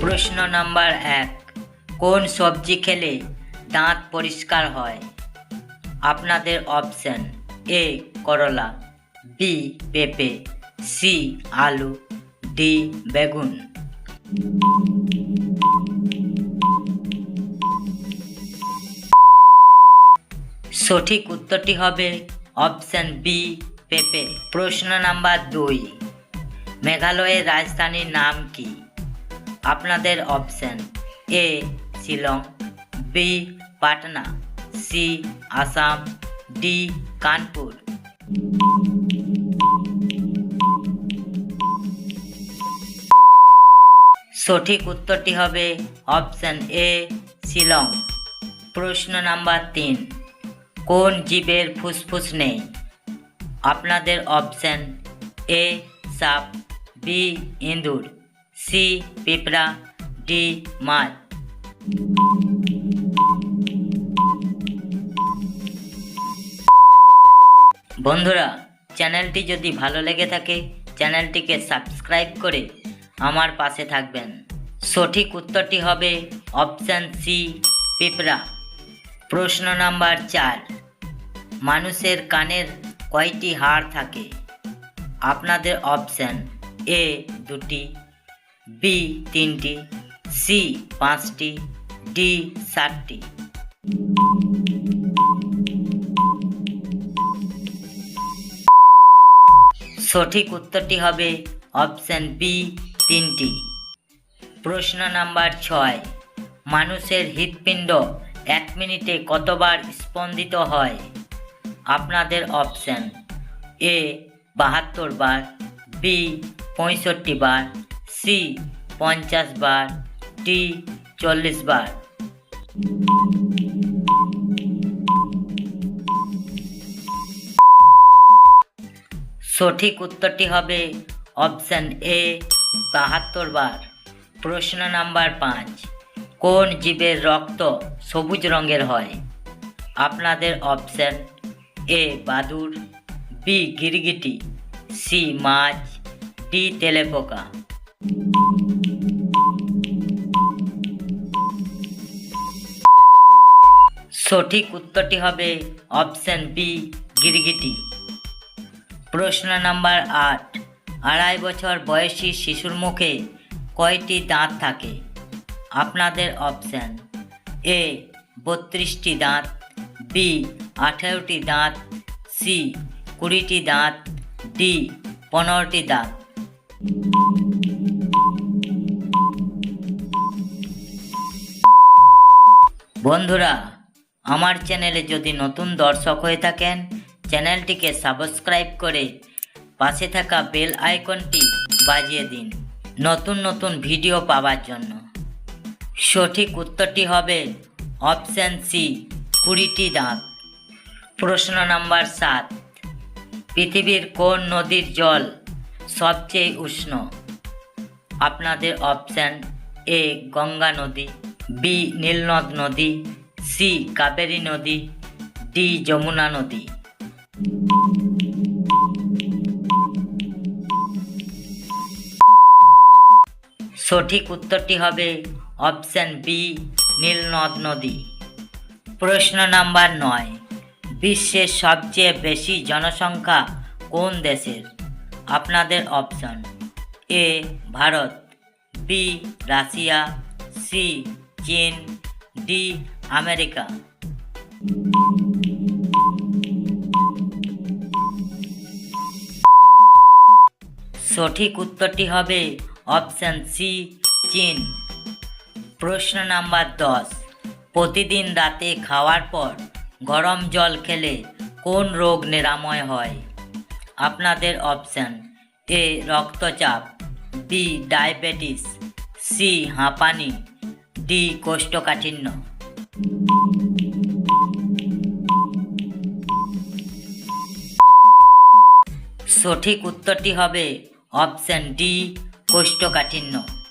প্রশ্ন নাম্বার এক, কোন সবজি খেলে দাঁত পরিষ্কার হয়? আপনাদের অপশন এ, করলা, বি, পেঁপে, সি, আলু, ডি, বেগুন। সঠিক উত্তরটি হবে অপশন বি, পেপে। প্রশ্ন নাম্বার দুই, মেঘালয়ের রাজধানীর নাম কি? আপনাদের option A, Shillong, B, Patna, C, Assam, D, Kanpur. সঠিক উত্তরটি হবে অপশন এ, শিলং। প্রশ্ন নাম্বার তিন কোন জীবের ফুসফুস নেই? আপনাদের অপশন এ, সাপ, বি, ইঁদুর, সি, পিঁপড়া, ডি, মাছ। বন্ধুরা, চ্যানেলটি যদি ভালো লেগে থাকে, চ্যানেলটিকে সাবস্ক্রাইব করে আমার পাশে থাকবেন। সঠিক উত্তরটি হবে অপশান সি, পিঁপড়া। প্রশ্ন নাম্বার চার। মানুষের কানের কয়টি হাড় থাকে? আপনাদের অপশান এ দুটি, বি তিনটি, সি পাঁচটি, ডি সাতটি সঠিক উত্তরটি হবে অপশন বি তিনটি। প্রশ্ন নাম্বার ছয়, মানুষের হৃৎপিণ্ড এক মিনিটে কতবার স্পন্দিত হয়? আপনাদের অপশন এ, বাহাত্তর বার, বি, পঁয়ষট্টি বার, সি, পঞ্চাশ বার, ডি, চল্লিশ বার। সঠিক উত্তরটি হবে অপশান এ, বাহাত্তর বার। প্রশ্ন নাম্বার পাঁচ। কোন জীবের রক্ত সবুজ রঙের হয়? আপনাদের অপশন এ বাদুর, বি গিরগিটি, সি মাছ, ডি তেলেপোকা। সঠিক উত্তরটি হবে অপশন বি গিরগিটি। প্রশ্ন নাম্বার আট, আড়াই বছর বয়সী শিশুর মুখে কয়টি দাঁত থাকে? আপনাদের অপশান এ বত্রিশটি দাঁত বি আঠেরোটি দাঁত সি কুড়িটি দাঁত ডি পনেরোটি দাঁত। বন্ধুরা, আমার চ্যানেলে যদি নতুন দর্শক হয়ে থাকেন, চ্যানেলটিকে সাবস্ক্রাইব করে পাশে থাকা বেল আইকনটি বাজিয়ে দিন নতুন নতুন ভিডিও পাওয়ার জন্য। সঠিক উত্তরটি হবে অপশান সি কুড়িটি দাঁত প্রশ্ন নাম্বার সাত, পৃথিবীর কোন নদীর জল সবচেয়ে উষ্ণ? আপনাদের অপশান এ গঙ্গা নদী বি নীলনদ নদী সি কাবেরী নদী ডি যমুনা নদী। সঠিক উত্তরটি হবে অপশন বি, নীলনদ নদী। প্রশ্ন নাম্বার নয়, বিশ্বের সবচেয়ে বেশি জনসংখ্যা কোন দেশের? আপনাদের option A, Bharat, B, Russia, C, চীন, ডি, আমেরিকা। সঠিক উত্তরটি হবে অপশন সি, চীন। প্রশ্ন নাম্বার দশ। প্রতিদিন রাতে খাওয়ার পর গরম জল খেলে কোন রোগ নিরাময় হয়? আপনাদের অপশান এ রক্তচাপ, বি ডায়াবেটিস, সি হাঁপানি, ডি কোষ্ঠকাঠিন্য। সঠিক উত্তরটি হবে অপশান ডি, কোষ্ঠকাঠিন্য।